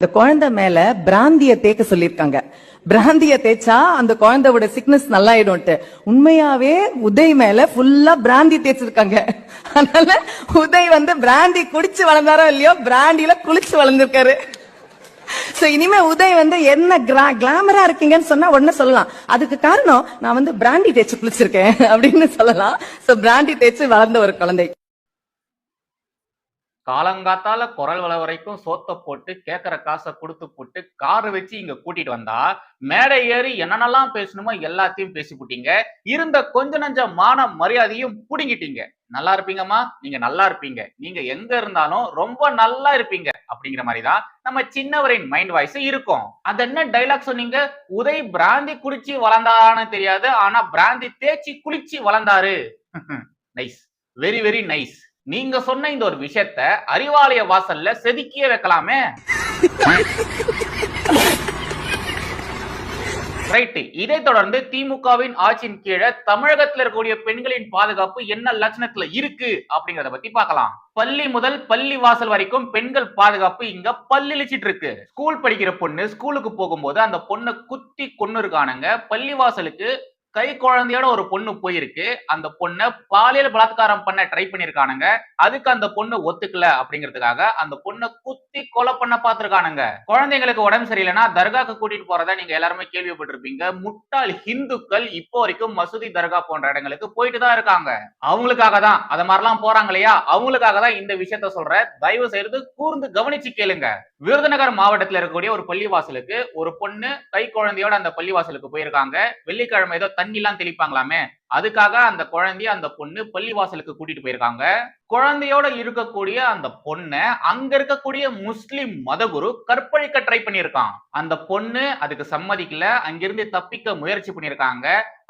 இந்த குழந்தை மேல பிராந்திய தேய்க்க சொல்லிருக்காங்க பிராந்திய தேய்ச்சா அந்த குழந்தையோட சிக்னஸ் நல்லாயிடும்ட்டு. உண்மையாவே உதய் மேல ஃபுல்லா பிராந்தி தேய்ச்சிருக்காங்க. அதனால உதய் வந்து பிராந்தி குடிச்சு வளர்ந்தாரோ இல்லையோ பிராண்டில குளிச்சு வளர்ந்திருக்காரு. சோ இனிமே உதய் வந்து என்ன கிளாமரா இருக்கீங்கன்னு சொன்னா உடனே சொல்லலாம். அதுக்கு காரணம் நான் வந்து பிராண்டி தேய்ச்சு குளிச்சிருக்கேன் அப்படின்னு சொல்லலாம். சோ பிராண்டி தேய்ச்சு வளர்ந்த ஒரு குழந்தை. காலங்காத்தால குரல் வள வரைக்கும் சோத்த போட்டு கேட்குற காசை கொடுத்து போட்டு காரை வச்சு இங்க கூட்டிட்டு வந்தா மேடை ஏறி என்னென்னலாம் பேசணுமோ எல்லாத்தையும் பேசி புட்டீங்க இருந்த கொஞ்ச நஞ்ச மான மரியாதையும் புடுங்கிட்டீங்க. நல்லா இருப்பீங்கம்மா நீங்க நல்லா இருப்பீங்க. நீங்க எங்க இருந்தாலும் ரொம்ப நல்லா இருப்பீங்க. அப்படிங்கிற மாதிரி தான் நம்ம சின்னவரின் மைண்ட் வாய்ஸ் இருக்கும். அது என்ன டைலாக் சொன்னீங்க? உதய் பிராந்தி குடிச்சு வளர்ந்தாரான்னு தெரியாது ஆனா பிராந்தி தேய்ச்சி குளிச்சு வளர்ந்தாரு. நைஸ் வெரி வெரி நைஸ் நீங்க சொன்ன இந்த ஒரு விஷயத்த அறிவாலய வாசல்ல செதுக்கியே வைக்கலாமே. ரைட்டு இதை தொடர்ந்து திமுகவின் ஆட்சியின் கீழே தமிழகத்துல இருக்கக்கூடிய பெண்களின் பாதுகாப்பு என்ன லட்சணத்துல இருக்கு அப்படிங்கறத பத்தி பார்க்கலாம். பள்ளி முதல் பள்ளி வாசல் வரைக்கும் பெண்கள் பாதுகாப்பு இங்க பல்லிழிச்சிட்டு இருக்கு. ஸ்கூல் படிக்கிற பொண்ணு ஸ்கூலுக்கு போகும்போது அந்த பொண்ணை குத்தி கொன்னு இருக்கானுங்க பள்ளி வாசலுக்கு கை குழந்தையோட ஒரு பொண்ணு போயிருக்கு. அந்த பொண்ணை பாலியல் பலாத்காரம் பண்ண ட்ரை பண்ணிருக்கானுங்க. அதுக்கு அந்த பொண்ணு ஒத்துக்கல அப்படிங்கிறதுக்காக அந்த பொண்ணை குத்தி கொலை பண்ண பார்த்திருக்கானுங்க. குழந்தைங்களுக்கு உடம்பு சரியில்லைன்னா தர்காக்கு கூட்டிட்டு போறத நீங்க எல்லாருமே கேள்விப்பட்டிருப்பீங்க. முட்டாள் ஹிந்துக்கள் இப்போ வரைக்கும் மசூதி தர்கா போன்ற இடங்களுக்கு போயிட்டு தான் இருக்காங்க. அவங்களுக்காக தான். அத மாதிரிலாம் போறாங்க இல்லையா? அவங்களுக்காக தான் இந்த விஷயத்த சொல்றேன் தயவு செய்து கூர்ந்து கவனிச்சு கேளுங்க. விருதுநகர் மாவட்டத்தில் இருக்கக்கூடிய ஒரு பள்ளிவாசலுக்கு ஒரு பொண்ணு கை குழந்தையோட அந்த பள்ளிவாசலுக்கு போயிருக்காங்க. வெள்ளிக்கிழமை ஏதோ தண்ணி எல்லாம் தெளிப்பாங்களாமே? அதுக்காக அந்த குழந்தைய அந்த பொண்ணு பள்ளிவாசலுக்கு கூட்டிட்டு போயிருக்காங்க. குழந்தையோட இருக்கக்கூடிய அந்த பொண்ணை அங்க இருக்கக்கூடிய முஸ்லிம் மதகுரு கற்பழிக்க ட்ரை பண்ணியிருக்கான். அந்த பொண்ணு அதுக்கு சம்மதிக்கல அங்கிருந்து தப்பிக்க முயற்சி பண்ணியிருக்காங்க.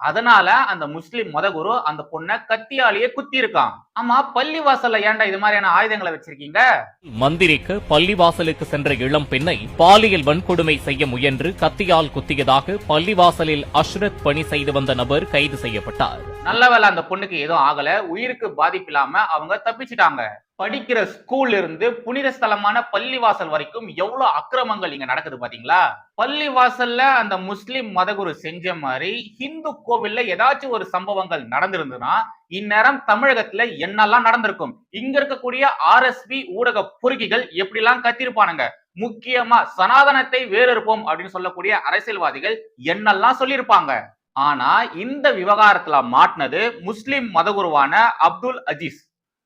அதனால அந்த முஸ்லிம் மதகுரு அந்த பொண்ணை கத்தியாலேயே குத்தி இருக்கான் ஆமா பள்ளிவாசல்ல ஏன்டா இது மாதிரியான ஆயுதங்களை வச்சிருக்கீங்க? மந்திரிக்க பள்ளிவாசலுக்கு சென்ற இளம் பெண்ணை பாலியல் வன்கொடுமை செய்ய முயன்று கத்தியால் குத்தியதாக பள்ளிவாசலில் அஷ்ரத் பணி செய்து வந்த நபர் கைது செய்யப்பட்டார். நல்ல வேளை அந்த பொண்ணுக்கு எதுவும் ஆகல. உயிருக்கு பாதிப்பு இல்லாம அவங்க தப்பிச்சிட்டாங்க. படிக்கிற ஸ்கூல்ல இருந்து புனித ஸ்தலமான பள்ளிவாசல் வரைக்கும் எவ்வளவு அக்கிரமங்கள் இங்க நடக்குது பாத்தீங்களா? பள்ளிவாசல்ல அந்த முஸ்லிம் மதகுரு செஞ்ச மாதிரி ஹிந்து கோவில்ல ஏதாச்சும் ஒரு சம்பவங்கள் நடந்திருந்ததுன்னா இந்நேரம் தமிழகத்துல என்னெல்லாம் நடந்திருக்கும்? இங்க இருக்கக்கூடிய ஆர்எஸ்பி ஊடக பொறுக்கிகள் எப்படிலாம் கத்திருப்பானுங்க? முக்கியமா சனாதனத்தை வேறறுப்போம் அப்படின்னு சொல்லக்கூடிய அரசியல்வாதிகள் என்னெல்லாம் சொல்லியிருப்பாங்க? ஆனா இந்த விவகாரத்துல மாட்டினது முஸ்லிம் மதகுருவான அப்துல் அஜீஸ்.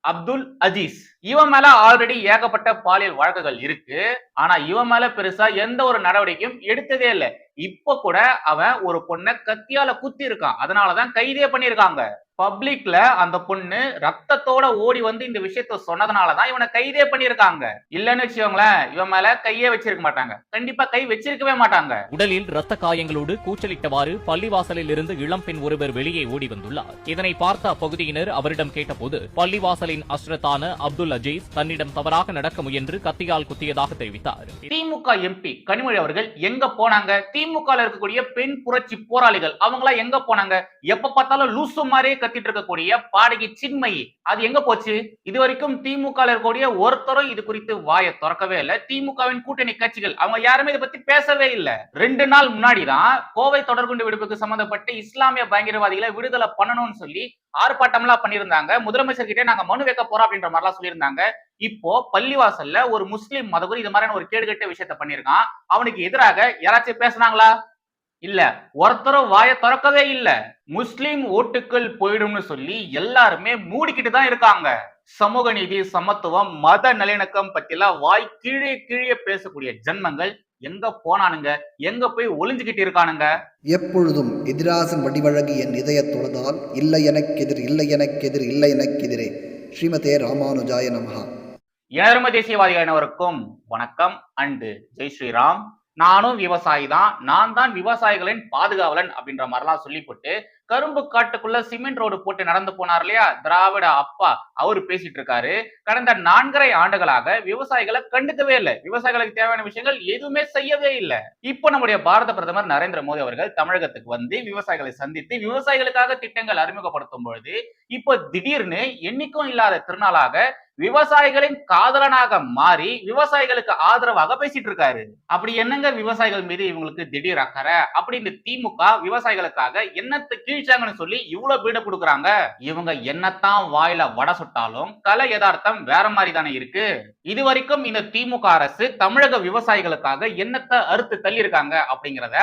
அப்துல் அஜீஸ். இவன் மேல ஆல்ரெடி ஏகப்பட்ட பாலியல் வழக்குகள் இருக்கு. ஆனா இவன் மேல பெருசா எந்த ஒரு நடவடிக்கையும் எடுத்ததே இல்ல. இப்ப கூட அவன் ஒரு பொண்ணை கத்தியால குத்தி இருக்கான் அதனாலதான் கைதே பண்ணிருக்காங்க பப்ளிக்ல அந்த பொண்ணு ரத்தத்தோட ஓடி வந்து இந்த விஷயத்த சொன்னதுனாலதான் இவனை கைதே பண்ணிருக்காங்க இல்லன்னு வச்சுக்கோங்களேன் இவன் மேல கையே வச்சிருக்க மாட்டாங்க. கண்டிப்பா கை வச்சிருக்கவே மாட்டாங்க. உடலில் இரத்த காயங்களோடு கூச்சலிட்டவாறு பள்ளிவாசலில் இருந்து இளம்பெண் ஒருவர் வெளியே ஓடி வந்துள்ளார். இதனை பார்த்த அப்பகுதியினர் அவரிடம் கேட்டபோது பள்ளிவாசலின் அஸ்ரத்தான அப்துல் அஜீஸ் தன்னிடம் தவறாக நடக்க முயன்று கத்தியால் குத்தியதாக தெரிவித்தார். திமுக எம்பி கனிமொழி அவர்கள் எங்க போனாங்க? திமுக இருக்கக்கூடிய பெண் புரட்சி போராளிகள் அவங்களா எங்க போனாங்க? எப்ப பார்த்தாலும் லூசு மாதிரியே நடத்திட்டு இருக்கக்கூடிய பாடகி சின்மயி. அது எங்க போச்சு? இது வரைக்கும் திமுக இருக்கக்கூடிய ஒருத்தரும் இது குறித்து வாயை திறக்கவே இல்லை. திமுகவின் கூட்டணி கட்சிகள் அவங்க யாருமே இதை பத்தி பேசவே இல்லை. ரெண்டு நாள் முன்னாடி தான் கோவை தொடர்குண்டு விடுப்புக்கு சம்பந்தப்பட்டு இஸ்லாமிய பயங்கரவாதிகளை விடுதலை பண்ணணும்னு சொல்லி ஆர்ப்பாட்டம்லாம் பண்ணியிருந்தாங்க. முதலமைச்சர் கிட்டே நாங்க மனு வைக்க போறோம் அப்படின்ற மாதிரிலாம் சொல்லியிருந்தாங்க. இப்போ பள்ளிவாசல்ல ஒரு முஸ்லீம் மதகுரு இது மாதிரியான ஒரு கேடுகட்ட விஷயத்த பண்ணியிருக்கான். அவனுக்கு எதிராக யாராச்சும் பேசுனாங்களா? இல்ல ஒருத்தரும் வாயை திறக்கவே இல்ல. முஸ்லிம் ஓட்டுக்கள் போயிடும்னு சொல்லி எல்லாருமே மூடிக்கிட்டு தான் இருக்காங்க. சமூக நீதி சமத்துவம் மத நல்லிணக்கம் பத்திலாம் வாய் கீழே கீழே பேசக்கூடிய ஜன்மங்கள் எங்க போனானுங்க? எங்க போய் ஒளிஞ்சுக்கிட்டு இருக்கானுங்க? எப்பொழுதும் எதிராசன் வடிவழகு என் இதயத் தொழுதால் இல்லை எனக்கெதிர் இல்லை எனக்கெதிர் இல்லை எனக்கெதிரே. ஸ்ரீமதே ராமானுஜாய நமஹா. இனரும தேசியவாதிகளினவருக்கும் வணக்கம் அண்டு ஜெய் ஸ்ரீராம். நானும் விவசாயி தான் நான் தான் விவசாயிகளின் பாதுகாவலன் அப்படின்ற மாதிரிலாம் சொல்லிவிட்டு கரும்பு காட்டுக்குள்ள சிமெண்ட் ரோடு போட்டு நடந்து போனார் இல்லையா? திராவிட அப்பா அவர் பேசிட்டு இருக்காரு. கடந்த நான்கரை ஆண்டுகளாக விவசாயிகளை கண்டுக்கவே இல்லை. விவசாயிகளுக்கு தேவையான விஷயங்கள் எதுவுமே செய்யவே இல்லை. இப்போ நம்முடைய பாரத பிரதமர் நரேந்திர மோடி அவர்கள் தமிழகத்துக்கு வந்து விவசாயிகளை சந்தித்து விவசாயிகளுக்காக திட்டங்கள் அறிமுகப்படுத்தும் பொழுது இப்போ திடீர்னு என்னைக்கும் இல்லாத திருநாளாக விவசாயிகளின் காதலனாக மாறி விவசாயிகளுக்கு ஆதரவாக பேசிட்டு இருக்காரு. அப்படி என்னங்க விவசாயிகள் மீது இவங்களுக்கு திடீர் அக்கறை? அப்படி இந்த திமுக விவசாயிகளுக்காக என்னத்தை கீழ்ச்சாங்கன்னு சொல்லி இவ்வளவு பீட கொடுக்குறாங்க? இவங்க என்னத்தான் வாயில வடை சுட்டாலும் கலை யதார்த்தம் வேற மாதிரி தானே இருக்கு. இது வரைக்கும் இந்த திமுக அரசு தமிழக விவசாயிகளுக்காக என்னத்தை அறுத்து தள்ளியிருக்காங்க அப்படிங்கிறத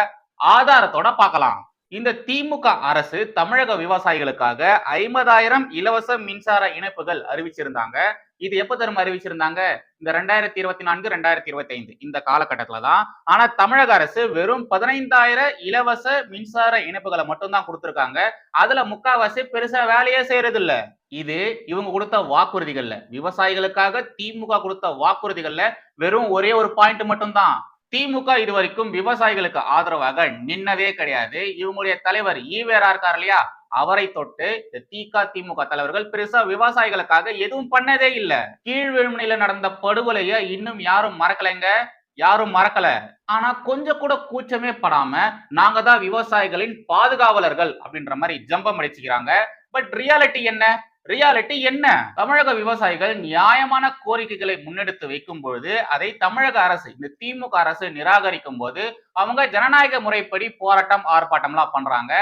ஆதாரத்தோட பார்க்கலாம். இந்த திமுக அரசு தமிழக விவசாயிகளுக்காக ஐம்பதாயிரம் இலவச மின்சார இணைப்புகள் அறிவிச்சிருந்தாங்க. இது எப்ப தரும் அறிவிச்சிருந்தாங்க? இந்த ரெண்டாயிரத்தி இருபத்தி நான்கு ரெண்டாயிரத்தி இருபத்தி ஐந்து இந்த காலகட்டத்துல தான். ஆனா தமிழக அரசு வெறும் பதினைந்தாயிரம் இலவச மின்சார இணைப்புகளை மட்டும்தான் கொடுத்திருக்காங்க. அதுல முக்காவாசி பெருசா வேலையே செய்யறது இல்ல இது இவங்க கொடுத்த வாக்குறுதிகள்ல. விவசாயிகளுக்காக திமுக கொடுத்த வாக்குறுதிகள்ல வெறும் ஒரே ஒரு பாயிண்ட் மட்டும்தான். திமுக இது வரைக்கும் விவசாயிகளுக்கு ஆதரவாக நின்னதே கிடையாது. இவங்களுடைய தலைவர் ஈவேரா இருக்கார் இல்லையா? அவரை தொட்டு திக திமுக தலைவர்கள் பெருசா விவசாயிகளுக்காக எதுவும் பண்ணதே இல்ல. கீழ்வேழ்மனையில நடந்த படுகொலைய இன்னும் யாரும் மறக்கலைங்க? யாரும் மறக்கல. ஆனா கொஞ்சம் கூட கூச்சமே படாம நாங்க தான் விவசாயிகளின் பாதுகாவலர்கள் அப்படின்ற மாதிரி ஜம்பம் அடிச்சுக்கிறாங்க. பட் ரியாலிட்டி என்ன? ரியாலிட்டி என்ன? தமிழக விவசாயிகள் நியாயமான கோரிக்கைகளை முன்னெடுத்து வைக்கும் பொழுது அதை தமிழக அரசு இந்த திமுக அரசு நிராகரிக்கும் போது அவங்க ஜனநாயக முறைப்படி போராட்டம் ஆர்ப்பாட்டம்லாம் பண்றாங்க.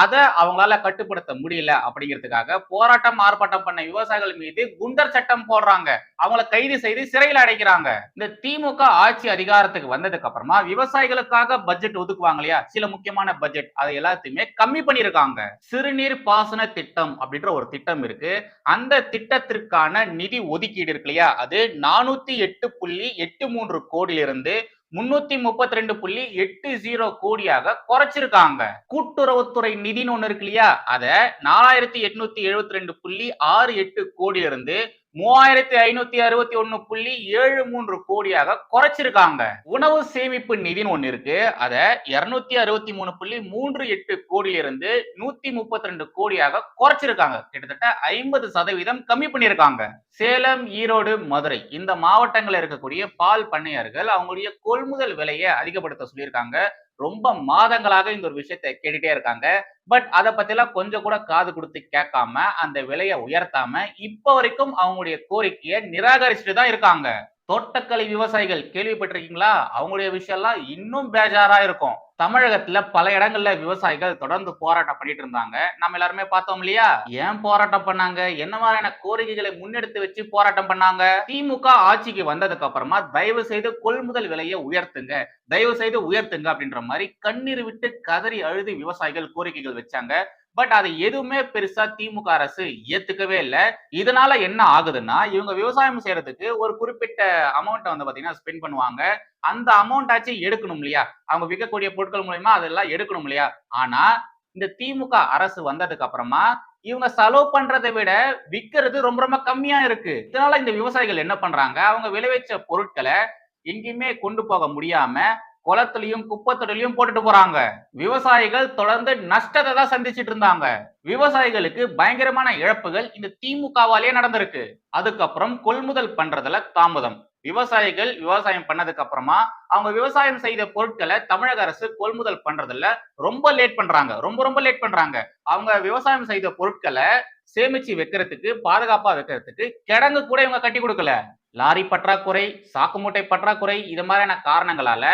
அதை அவங்களால கட்டுப்படுத்த முடியல அப்படிங்கிறதுக்காக போராட்டம் ஆர்ப்பாட்டம் பண்ண விவசாயிகள் மீது குண்டர் சட்டம் போடுறாங்க. அவங்கள கைது செய்து சிறையில் அடைக்கிறாங்க. இந்த திமுக ஆட்சி அதிகாரத்துக்கு வந்ததுக்கு அப்புறமா விவசாயிகளுக்காக பட்ஜெட் ஒதுக்குவாங்க இல்லையா? சில முக்கியமான பட்ஜெட் அதை எல்லாத்தையுமே கம்மி பண்ணிருக்காங்க. சிறுநீர் பாசன திட்டம் அப்படின்ற ஒரு திட்டம் இருக்கு. அந்த திட்டத்திற்கான நிதி ஒதுக்கீடு இருக்கு இல்லையா? அது நானூத்தி எட்டு புள்ளி எட்டு மூன்று கோடியிலிருந்து முன்னூத்தி முப்பத்தி ரெண்டு புள்ளி எட்டு ஜீரோ கோடியாக குறைச்சிருக்காங்க. கூட்டுறவுத்துறை நிதின்னு ஒண்ணு இருக்கு இல்லையா? அத நாலாயிரத்தி எட்நூத்தி எழுபத்தி ரெண்டு புள்ளி ஆறு எட்டு கோடியிலிருந்து மூவாயிரத்தி ஐநூத்தி அறுபத்தி ஒன்னு புள்ளி ஏழு மூன்று கோடியாக குறைச்சிருக்காங்க. உணவு சேமிப்பு நிதின்னு ஒண்ணு இருக்கு. அத இருநூத்தி அறுபத்தி மூணு புள்ளி மூன்று எட்டு கோடியிலிருந்து நூத்தி முப்பத்தி ரெண்டு கோடியாக குறைச்சிருக்காங்க. கிட்டத்தட்ட ஐம்பது சதவீதம் கம்மி பண்ணியிருக்காங்க. சேலம் ஈரோடு மதுரை இந்த மாவட்டங்களில் இருக்கக்கூடிய பால் பண்ணையார்கள் அவங்களுடைய கொள்முதல் விலையை அதிகப்படுத்த சொல்லியிருக்காங்க. ரொம்ப மாதங்களாக இந்த ஒரு விஷயத்தை கேட்டுட்டே இருக்காங்க. பட் அதை பத்திலாம் கொஞ்சம் கூட காது கொடுத்து கேட்காம அந்த விலையை உயர்த்தாம இப்ப வரைக்கும் அவங்களுடைய கோரிக்கையை நிராகரிச்சுட்டு தான் இருக்காங்க. தோட்டக்கலை விவசாயிகள் கேள்விப்பட்டிருக்கீங்களா? அவங்களுடைய விஷயம்லாம் இன்னும் பேஜாரா இருக்கும். தமிழகத்துல பல இடங்கள்ல விவசாயிகள் தொடர்ந்து போராட்டம் பண்ணிட்டு இருந்தாங்க. நம்ம எல்லாருமே பார்த்தோம் இல்லையா? ஏன் போராட்டம் பண்ணாங்க? என்ன மாதிரியான கோரிக்கைகளை முன்னெடுத்து வச்சு போராட்டம் பண்ணாங்க? திமுக ஆட்சிக்கு வந்ததுக்கு அப்புறமா தயவு செய்து கொள்முதல் விலையை உயர்த்துங்க. தயவு செய்து உயர்த்துங்க அப்படின்ற மாதிரி கண்ணீர் விட்டு கதறி அழுது விவசாயிகள் கோரிக்கைகள் வச்சாங்க. பட் அது எதுவுமே பெருசா திமுக அரசு ஏத்துக்கவே இல்லை. இதனால என்ன ஆகுதுன்னா இவங்க விவசாயம் செய்யறதுக்கு ஒரு குறிப்பிட்ட அமௌண்ட்டை வந்து பாத்தீங்கன்னா ஸ்பெண்ட் பண்ணுவாங்க. அந்த அமௌண்ட் ஆச்சு எடுக்கணும் இல்லையா? அவங்க விற்கக்கூடிய பொருட்கள் மூலயமா அதெல்லாம் எடுக்கணும் இல்லையா? ஆனா இந்த திமுக அரசு வந்ததுக்கு அப்புறமா இவங்க செலவு பண்றதை விட விற்கிறது ரொம்ப ரொம்ப கம்மியா இருக்கு. இதனால இந்த விவசாயிகள் என்ன பண்றாங்க? அவங்க விளைவிச்ச பொருட்களை எங்கேயுமே கொண்டு போக முடியாம குளத்திலையும் குப்பத்தொடலையும் போட்டுட்டு போறாங்க. விவசாயிகள் தொடர்ந்து நஷ்டத்தை தான் சந்திச்சிட்டு இருந்தாங்க. விவசாயிகளுக்கு பயங்கரமான இழப்புகள் இந்த திமுகவாலேயே நடந்திருக்கு. அதுக்கப்புறம் கொள்முதல் பண்றதுல தாமதம். விவசாயிகள் விவசாயம் பண்ணதுக்கு அப்புறமா அவங்க விவசாயம் செய்த பொருட்களை தமிழக அரசு கொள்முதல் பண்றதுல ரொம்ப லேட் பண்றாங்க. ரொம்ப ரொம்ப லேட் பண்றாங்க. அவங்க விவசாயம் செய்த பொருட்களை சேமிச்சு வைக்கிறதுக்கு பாதுகாப்பா வைக்கிறதுக்கு கிடங்கு கூட இவங்க கட்டி கொடுக்கல. லாரி பற்றாக்குறை சாக்கு மூட்டை பற்றாக்குறை இது மாதிரியான காரணங்களால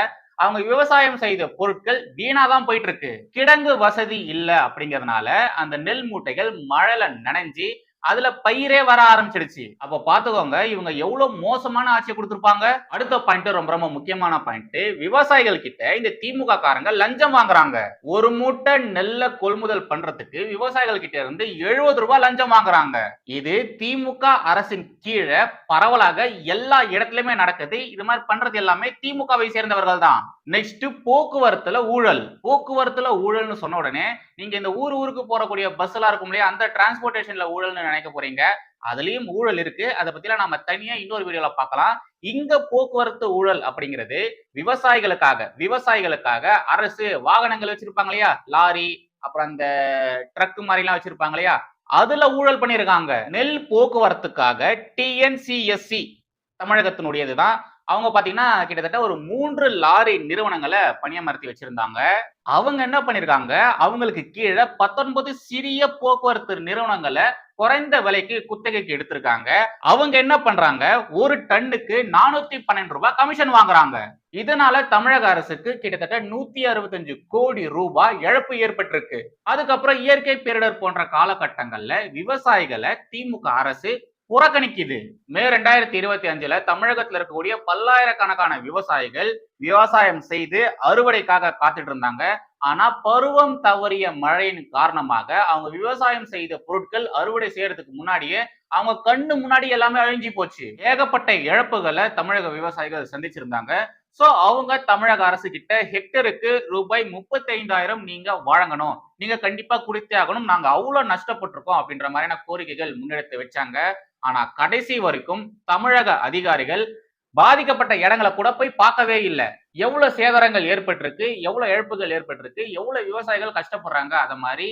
அவங்க விவசாயம் செய்த பொருட்கள் வீணா தான் போயிட்டு இருக்கு. கிடங்கு வசதி இல்ல அப்படிங்கறதுனால அந்த நெல் மூட்டைகள் மழையில நனைஞ்சு அதுல பயிரே வர ஆரம்பிச்சிடுச்சு. அப்ப பாத்துக்கோங்க இவங்க எவ்வளவு மோசமான ஆட்சியை கொடுத்திருப்பாங்க? அடுத்த பாயிண்ட் ரொம்ப ரொம்ப முக்கியமான பாயிண்ட் விவசாயிகள் கிட்ட இந்த திமுக காரங்க லஞ்சம் வாங்குறாங்க. ஒரு மூட்டை நெல்லை கொள்முதல் பண்றதுக்கு விவசாயிகள் கிட்ட இருந்து எழுபது ரூபாய் லஞ்சம் வாங்குறாங்க. இது திமுக அரசின் கீழே பரவலாக எல்லா இடத்துலயுமே நடக்குது. இது மாதிரி பண்றது எல்லாமே திமுகவை சேர்ந்தவர்கள் தான். நெக்ஸ்ட் போக்குவரத்துல ஊழல். போக்குவரத்துல ஊழல்னு சொன்ன உடனே நீங்க இந்த ஊர் ஊருக்கு போறக்கூடிய பஸ் எல்லாம் இருக்கும் இல்லையா அந்த டிரான்ஸ்போர்டேஷன்ல ஊழல்னு நினைக்க போறீங்க? அதுலயும் ஊழல் இருக்கு. அதை பத்திலாம் நாம தனியா இன்னொரு வீடியோல பார்க்கலாம். இங்க போக்குவரத்து ஊழல் அப்படிங்கிறது விவசாயிகளுக்காக விவசாயிகளுக்காக அரசு வாகனங்கள் வச்சிருப்பாங்க இல்லையா? லாரி அப்புறம் அந்த ட்ரக் மாதிரி எல்லாம் வச்சிருப்பாங்க இல்லையா? அதுல ஊழல் பண்ணியிருக்காங்க நெல் போக்குவரத்துக்காக டிஎன்சிஎஸ்சி தமிழகத்தினுடையதுதான் அவங்க பாத்தீங்கன்னா கிட்டத்தட்ட ஒரு மூன்று லாரி நிறுவனங்களை பணியமர்த்தி வச்சிருந்தாங்க. அவங்க என்ன பண்ணிருக்காங்க? அவங்களுக்கு கீழே பத்தொன்பது சிறிய போக்குவரத்து நிறுவனங்களை குறைந்த விலைக்கு குத்தகைக்கு எடுத்திருக்காங்க. அவங்க என்ன பண்றாங்க? ஒரு டன்னுக்கு நானூத்தி பன்னெண்டு ரூபாய் கமிஷன் வாங்குறாங்க. இதனால தமிழக அரசுக்கு கிட்டத்தட்ட நூத்தி அறுபத்தஞ்சு கோடி ரூபாய் இழப்பு ஏற்பட்டிருக்கு. அதுக்கப்புறம் இயற்கை பேரிடர் போன்ற காலகட்டங்கள்ல விவசாயிகளை திமுக அரசு புறக்கணிக்குது. மே ரெண்டாயிரத்தி இருபத்தி அஞ்சுல தமிழகத்துல இருக்கக்கூடிய பல்லாயிரக்கணக்கான விவசாயிகள் விவசாயம் செய்து அறுவடைக்காக காத்துட்டு இருந்தாங்க. ஆனா பருவம் தவறிய மழையின் காரணமாக அவங்க விவசாயம் செய்த பொருட்கள் அறுவடை செய்யறதுக்கு முன்னாடியே அவங்க கண்ணு முன்னாடி எல்லாமே அழிஞ்சு போச்சு. ஏகப்பட்ட இழப்புகளை தமிழக விவசாயிகள் சந்திச்சிருந்தாங்க. சோ அவங்க தமிழக அரசு கிட்ட ஹெக்டருக்கு ரூபாய் முப்பத்தி ஐந்தாயிரம் நீங்க வழங்கணும். நீங்க கண்டிப்பா குடித்தே ஆகணும். நாங்க அவ்வளவு நஷ்டப்பட்டிருக்கோம் அப்படின்ற மாதிரியான கோரிக்கைகள் முன்னெடுத்து வச்சாங்க. ஆனா கடைசி வரைக்கும் தமிழக அதிகாரிகள் பாதிக்கப்பட்ட இடங்களை கூட போய் பார்க்கவே இல்லை. எவ்வளவு சேதாரங்கள் ஏற்பட்டிருக்கு எவ்வளவு இழப்புகள் ஏற்பட்டிருக்கு எவ்வளவு விவசாயிகள் கஷ்டப்படுறாங்க அத மாதிரி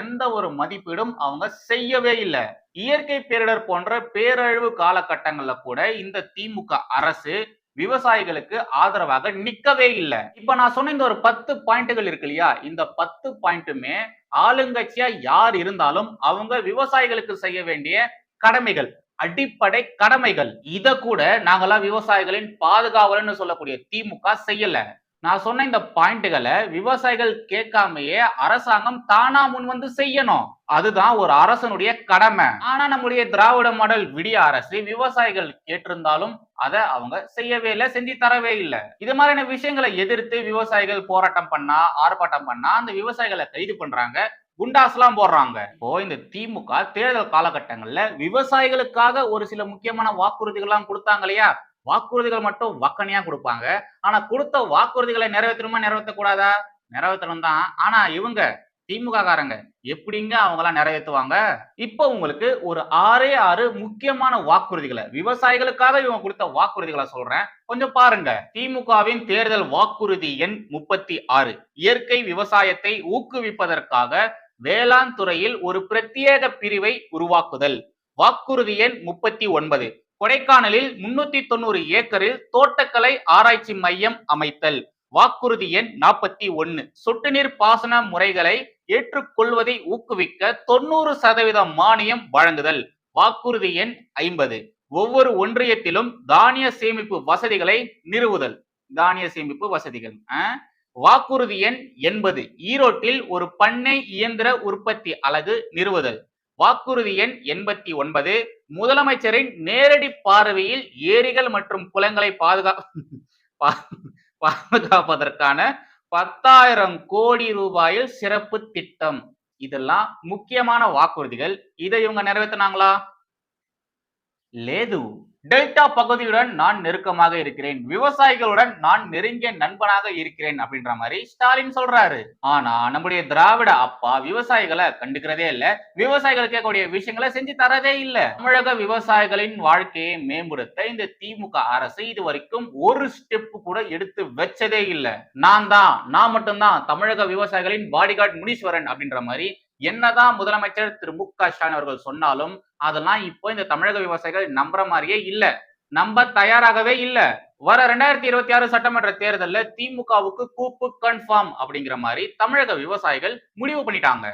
எந்த ஒரு மதிப்பீடும் அவங்க செய்யவே இல்லை. இயற்கை பேரிடர் போன்ற பேரழிவு காலகட்டங்கள்ல கூட இந்த திமுக அரசு விவசாயிகளுக்கு ஆதரவாக நிக்கவே இல்லை. இப்ப நான் சொன்ன இந்த ஒரு பத்து பாயிண்ட்டுகள் இருக்கு இல்லையா? இந்த பத்து பாயிண்ட்டுமே ஆளுங்கட்சியா யார் இருந்தாலும் அவங்க விவசாயிகளுக்கு செய்ய வேண்டிய கடமைகள் அடிப்படை கடமைகள். இத கூட நாங்கெல்லாம் விவசாயிகளின் பாதுகாவலன்னு சொல்லக்கூடிய திமுக செய்யல. நான் சொன்ன இந்த பாயிண்ட்டுகளை விவசாயிகள் கேட்காமயே அரசாங்கம் தானா முன் வந்து செய்யணும். அதுதான் ஒரு அரசனுடைய கடமை. ஆனா நம்முடைய திராவிட மாடல் விடிய அரசு விவசாயிகள் கேட்டிருந்தாலும் அதை அவங்க செய்யவே இல்லை செஞ்சு தரவே இல்லை. இது மாதிரியான விஷயங்களை எதிர்த்து விவசாயிகள் போராட்டம் பண்ணா ஆர்ப்பாட்டம் பண்ணா அந்த விவசாயிகளை கைது பண்றாங்க குண்டாஸ்லாம் போடுறாங்க. இப்போ இந்த திமுக தேர்தல் காலகட்டங்கள்ல விவசாயிகளுக்காக ஒரு சில முக்கியமான வாக்குறுதிகள்லாம் கொடுத்தாங்க இல்லையா? வாக்குறுதிகள் மட்டும் வக்கனையா கொடுப்பாங்க. ஆனா கொடுத்த வாக்குறுதிகளை நிறைவேற்றணுமா நிறைவேற்ற கூடாதா நிறைவேற்றணும் தான் ஆனா இவங்க திமுக காரங்க எப்படிங்க அவங்க நிறைவேற்றுவாங்க இப்போ உங்களுக்கு ஒரு ஆறே ஆறு முக்கியமான வாக்குறுதிகளை விவசாயிகளுக்காக இவங்க கொடுத்த வாக்குறுதிகளை சொல்றேன். கொஞ்சம் பாருங்க. திமுகவின் தேர்தல் வாக்குறுதி எண் முப்பத்தி ஆறு. இயற்கை விவசாயத்தை ஊக்குவிப்பதற்காக வேளாண் துறையில் ஒரு பிரத்யேக பிரிவை உருவாக்குதல். வாக்குறுதி எண் முப்பத்தி ஒன்பது. கொடைக்கானலில் முன்னூத்தி தொண்ணூறு ஏக்கரில் தோட்டக்கலை ஆராய்ச்சி மையம் அமைத்தல். வாக்குறுதி எண் நாற்பத்தி ஒன்னு. சொட்டு நீர் பாசன முறைகளை ஏற்றுக்கொள்வதை ஊக்குவிக்க தொண்ணூறு சதவீதம் மானியம் வழங்குதல். வாக்குறுதி எண் ஐம்பது. ஒவ்வொரு ஒன்றியத்திலும் தானிய சேமிப்பு வசதிகளை நிறுவுதல். தானிய சேமிப்பு வசதிகள் வாக்குறுதி எண் எண்பது. ஈரோட்டில் ஒரு பண்ணை இயந்திர உற்பத்தி அலகு நிறுவுதல். வாக்குறுதி எண் எண்பத்தி ஒன்பது. முதலமைச்சரின் நேரடி பார்வையில் ஏரிகள் மற்றும் குளங்களை பாதுகா பா- பாதுகாப்பதற்கான பத்தாயிரம் கோடி ரூபாயில் சிறப்பு திட்டம். இதெல்லாம் முக்கியமான வாக்குறுதிகள். இதை இவங்க நிறைவேற்றினாங்களா லேது. டெல்டா பகுதியுடன் நான் நெருக்கமாக இருக்கிறேன். விவசாயிகளுடன் நான் நெருங்கிய நண்பனாக இருக்கிறேன் அப்படின்ற மாதிரி ஸ்டாலின் சொல்றாரு. ஆனா நம்முடைய திராவிட அப்பா விவசாயிகளை கண்டுக்கிறதே இல்ல. விவசாயிகள் கேட்கக்கூடிய விஷயங்களை செஞ்சு தரதே இல்ல. தமிழக விவசாயிகளின் வாழ்க்கையை மேம்படுத்த இந்த திமுக அரசு இது வரைக்கும் ஒரு ஸ்டெப் கூட எடுத்து வச்சதே இல்ல. நான் தான் நான் மட்டும்தான் தமிழக விவசாயிகளின் பாடிகார்ட் முனீஸ்வரன் அப்படின்ற மாதிரி என்னதான் முதலமைச்சர் திரு மு க ஸ்டாலின் அவர்கள் சொன்னாலும் அதெல்லாம் இப்போ இந்த தமிழக விவசாயிகள் நம்புற மாதிரியே இல்ல. நம்ப தயாராகவே இல்ல. வர ரெண்டாயிரத்தி இருபத்தி ஆறு சட்டமன்ற தேர்தல்ல திமுகவுக்கு கூப்பு கன்ஃபார்ம் அப்படிங்கிற மாதிரி தமிழக விவசாயிகள் முடிவு பண்ணிட்டாங்க.